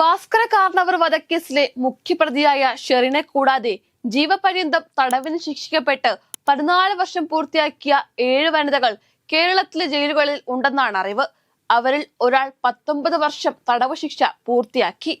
ഭാസ്കര കാർണവർ വധക്കേസിലെ മുഖ്യപ്രതിയായ ഷെറിനെ കൂടാതെ ജീവപര്യന്തം തടവിന് ശിക്ഷിക്കപ്പെട്ട് പതിനാല് വർഷം പൂർത്തിയാക്കിയ ഏഴ് വനിതകൾ കേരളത്തിലെ ജയിലുകളിൽ ഉണ്ടെന്നാണ് അറിവ്. അവരിൽ ഒരാൾ പത്തൊമ്പത് വർഷം തടവ് ശിക്ഷ പൂർത്തിയാക്കി.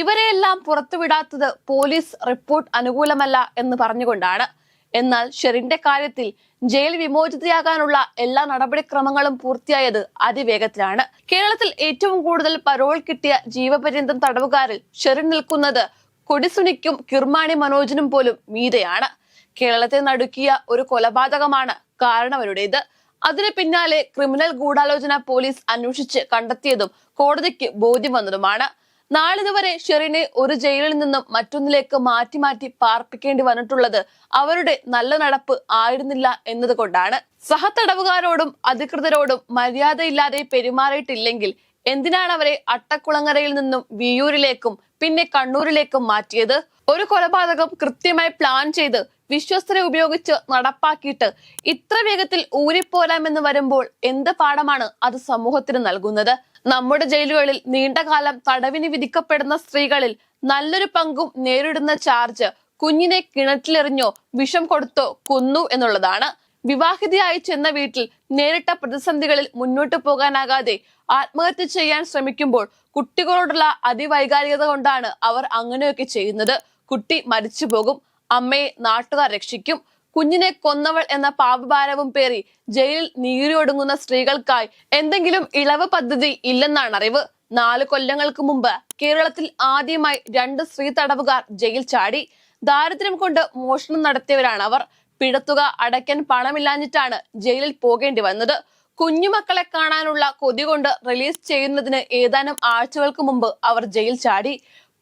ഇവരെയെല്ലാം പുറത്തുവിടാത്തത് പോലീസ് റിപ്പോർട്ട് അനുകൂലമല്ല എന്ന് പറഞ്ഞുകൊണ്ടാണ്. എന്നാൽ ഷെറിന്റെ കാര്യത്തിൽ ജയിൽ വിമോചിതയാകാനുള്ള എല്ലാ നടപടിക്രമങ്ങളും പൂർത്തിയായത് അതിവേഗത്തിലാണ്. കേരളത്തിൽ ഏറ്റവും കൂടുതൽ പരോൾ കിട്ടിയ ജീവപര്യന്തം തടവുകാരിൽ ഷെറിൻ നിൽക്കുന്നത് കൊടിസുനിക്കും കിർമാണി മനോജിനും പോലും മീതയാണ്. കേരളത്തെ നടുക്കിയ ഒരു കൊലപാതകമാണ് കാരണവരുടേത്. അതിന് പിന്നാലെ ക്രിമിനൽ ഗൂഢാലോചന പോലീസ് അന്വേഷിച്ച് കണ്ടെത്തിയതും കോടതിക്ക് ബോധ്യം വന്നതുമാണ്. നാളിതുവരെ ഷെറിനെ ഒരു ജയിലിൽ നിന്നും മറ്റൊന്നിലേക്ക് മാറ്റി മാറ്റി പാർപ്പിക്കേണ്ടി വന്നിട്ടുള്ളത് അവരുടെ നല്ല നടപ്പ് ആയിരുന്നില്ല എന്നതുകൊണ്ടാണ്. സഹതടവുകാരോടും അധികൃതരോടും മര്യാദയില്ലാതെ പെരുമാറിയിട്ടില്ലെങ്കിൽ എന്തിനാണ് അവരെ അട്ടക്കുളങ്ങരയിൽ നിന്നും വിയൂരിലേക്കും പിന്നെ കണ്ണൂരിലേക്കും മാറ്റിയത്? ഒരു കൊലപാതകം കൃത്യമായി പ്ലാൻ ചെയ്ത് വിശ്വസ്തരെ ഉപയോഗിച്ച് നടപ്പാക്കിയിട്ട് ഇത്ര വേഗത്തിൽ ഊരിപ്പോരാമെന്ന് വരുമ്പോൾ എന്ത് പാഠമാണ് അത് സമൂഹത്തിന് നൽകുന്നത്? നമ്മുടെ ജയിലുകളിൽ നീണ്ടകാലം തടവിന് വിധിക്കപ്പെടുന്ന സ്ത്രീകളിൽ നല്ലൊരു പങ്കും നേരിടുന്ന ചാർജ് കുഞ്ഞിനെ കിണറ്റിലെറിഞ്ഞോ വിഷം കൊടുത്തോ കൊന്നു എന്നുള്ളതാണ്. വിവാഹിതയായി ചെന്ന വീട്ടിൽ നേരിട്ട പ്രതിസന്ധികളിൽ മുന്നോട്ട് പോകാനാകാതെ ആത്മഹത്യ ചെയ്യാൻ ശ്രമിക്കുമ്പോൾ കുട്ടികളോടുള്ള അതിവൈകാരികത കൊണ്ടാണ് അവർ അങ്ങനെയൊക്കെ ചെയ്യുന്നത്. കുട്ടി മരിച്ചു പോകും അമ്മയെ നാട്ടുകാർ രക്ഷിക്കും. കുഞ്ഞിനെ കൊന്നവൾ എന്ന പാപഭാരവും പേറി ജയിലിൽ നീരിയൊടുങ്ങുന്ന സ്ത്രീകൾക്കായി എന്തെങ്കിലും ഇളവ് പദ്ധതി ഇല്ലെന്നാണ് അറിവ്. നാല് കൊല്ലങ്ങൾക്ക് മുമ്പ് കേരളത്തിൽ ആദ്യമായി രണ്ട് സ്ത്രീ തടവുകാർ ജയിൽ ചാടി. ദാരിദ്ര്യം കൊണ്ട് മോഷണം നടത്തിയവരാണ് അവർ. പിഴത്തുക അടയ്ക്കാൻ പണമില്ലാഞ്ഞിട്ടാണ് ജയിലിൽ പോകേണ്ടി വന്നത്. കുഞ്ഞുമക്കളെ കാണാനുള്ള കൊതി കൊണ്ട് റിലീസ് ചെയ്യുന്നതിന് ഏതാനും ആഴ്ചകൾക്ക് മുമ്പ് അവർ ജയിൽ ചാടി.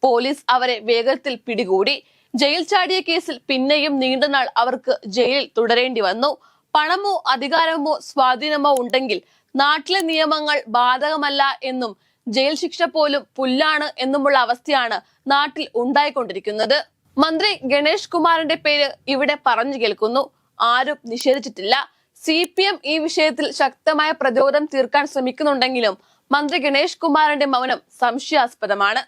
പോലീസ് അവരെ വേഗത്തിൽ പിടികൂടി. ജയിൽ ചാടിയ കേസിൽ പിന്നെയും നീണ്ടനാൾ അവർക്ക് ജയിലിൽ തുടരേണ്ടി വന്നു. പണമോ അധികാരമോ സ്വാധീനമോ ഉണ്ടെങ്കിൽ നാട്ടിലെ നിയമങ്ങൾ ബാധകമല്ല എന്നും ജയിൽ ശിക്ഷ പോലും പുല്ലാണ് എന്നുമുള്ള അവസ്ഥയാണ് നാട്ടിൽ ഉണ്ടായിക്കൊണ്ടിരിക്കുന്നത്. മന്ത്രി ഗണേഷ് കുമാറിന്റെ പേര് ഇവിടെ പറഞ്ഞു കേൾക്കുന്നു. ആരും നിഷേധിച്ചിട്ടില്ല. സി പി എം ഈ വിഷയത്തിൽ ശക്തമായ പ്രതിരോധം തീർക്കാൻ ശ്രമിക്കുന്നുണ്ടെങ്കിലും മന്ത്രി ഗണേഷ് കുമാറിന്റെ മൗനം സംശയാസ്പദമാണ്.